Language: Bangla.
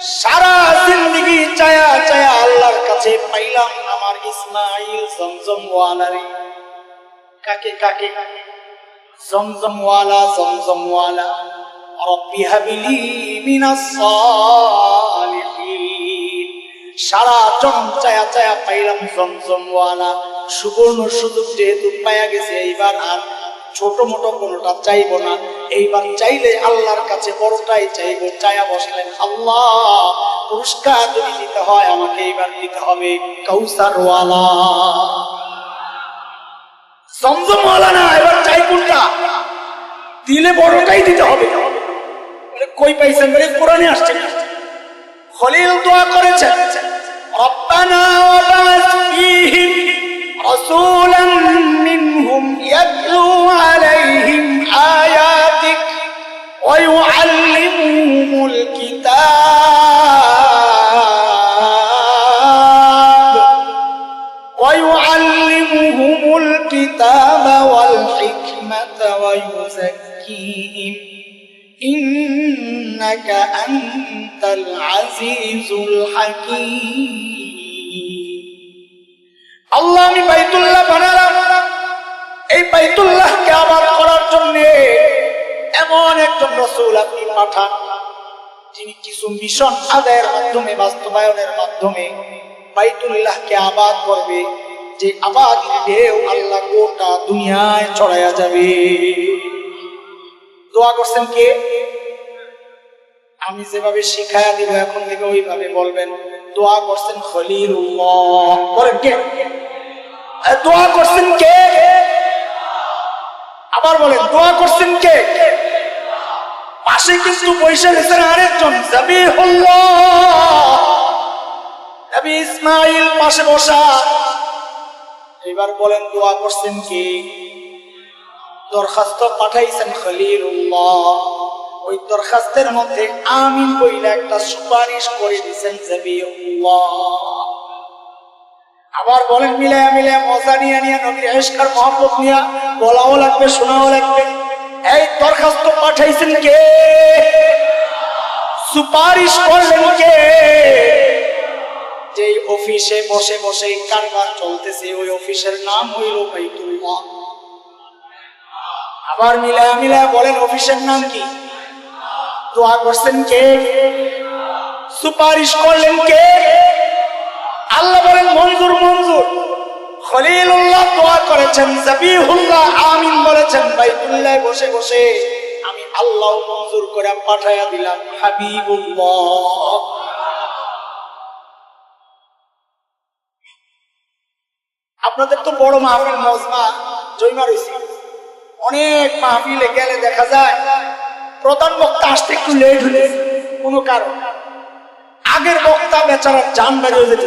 সারা জিন্দগি চায়া চায়া আল্লাহর কাছে পাইলাম আমার ইসমাইল জমজম ওয়ালারে। কাকে কাকে? জমজম ওয়ালা জমজম ওয়ালা। রব্বি হাবিলি মিনাস সালিহিন। সারা জন চায়া চায়া পাইলাম জমজম ওয়ালা। সুবর্ণ সুযোগ যেহেতু পায়া গেছে, এইবার আর ছোট মোটো কোনোটা চাইব না। এইবার চাইলে আল্লাহর কাছে বড়টাই চাইব। চায়া বসলেন, আল্লাহ, পুরস্কার যদি দিতে হয় আমাকে এইবার দিতে হবে। কৌসার ওয়ালা জমজমওয়ালা না এবার চাই কোনটা? দিলে বড়টাই দিতে হবে। কই পাইছেন? বলে, কোরআনে আসছে। খলিল দোয়া করেছেন, রব্বানা ওয়াবাস ফীহিম ওয়া ইউআল্লিমুহুমুল কিতাব ويعلمهم الكتاب والحكمة ويزكيهم إنك أنت العزيز الحكيم আল্লাহ আমি বাইতুল্লাহ বানালাম এই বাইতুল্লাহকে আবাদ করার জন্য এমন একজন রসুল আপনি পাঠান, যিনি কিছু মিশন আদায়ের মাধ্যমে, বাস্তবায়নের মাধ্যমে বাইতুল্লাহকে আবাদ করবে, যে আবাদ ঢেউ আল্লাহ গোটা দুনিয়ায় ছড়াইয়া যাবে। দোয়া করছেন কে? আমি যেভাবে শিখায়া দিব, এখন থেকে ওইভাবে বলবেন, দোয়া করছেন খলিলুল্লাহ। করেন কে? দোয়া করছেন কে? আবার বলেন, দোয়া করছেন কে? পাশে কিন্তু বৈশা গেছেন আরেকজন নবী ইসমাইল পাশে বসা। এবার বলেন, দোয়া করছেন কি? দরখাস্ত পাঠাইছেন খলিলুল্লাহ। ওই দরখাস্তের মধ্যে আমিন বইলে একটা সুপারিশ করে দিয়েছেন জাবিহুল্লাহ। আবার বলেন, মিলায়া মিলায়া মজা নিয়ে নিয়ে নবীর এসকার মহব্বত নিয়ে, বলাও লাগবে, শোনাও লাগবে। এই দরখাস্ত পাঠাইছেন কে? সুপারিশ করলেন কে? যে অফিসে বসে বসে কারবার চলতেছে, ওই অফিসের নাম হইল বাইতুল্লাহ। আবার মিলায়া মিলায়া বলেন, অফিসের নাম কি? দোয়া করছেন কে? সুপারিশ করলেন কে? আল্লাহ বলেন, মঞ্জুর মঞ্জুর। খলিলুল্লাহ দোয়া করেছেন, জাবিহুল্লাহ, আমিন বলেছেন। বাইতুল্লাহ বসে বসে আমি আল্লাহ মঞ্জুর করে পাঠাইয়া দিলাম, হাবিবুল্লাহ। আপনাদের তো বড় মাহফিল মজমা, জৈমা রয়েছে। অনেক মাহফিলে গেলে দেখা যায়, প্রধান বক্তা আসতে একটু লেট হলে কোনো কারণ। আগের বক্তা বেচারা যান বেরিয়ে যেতে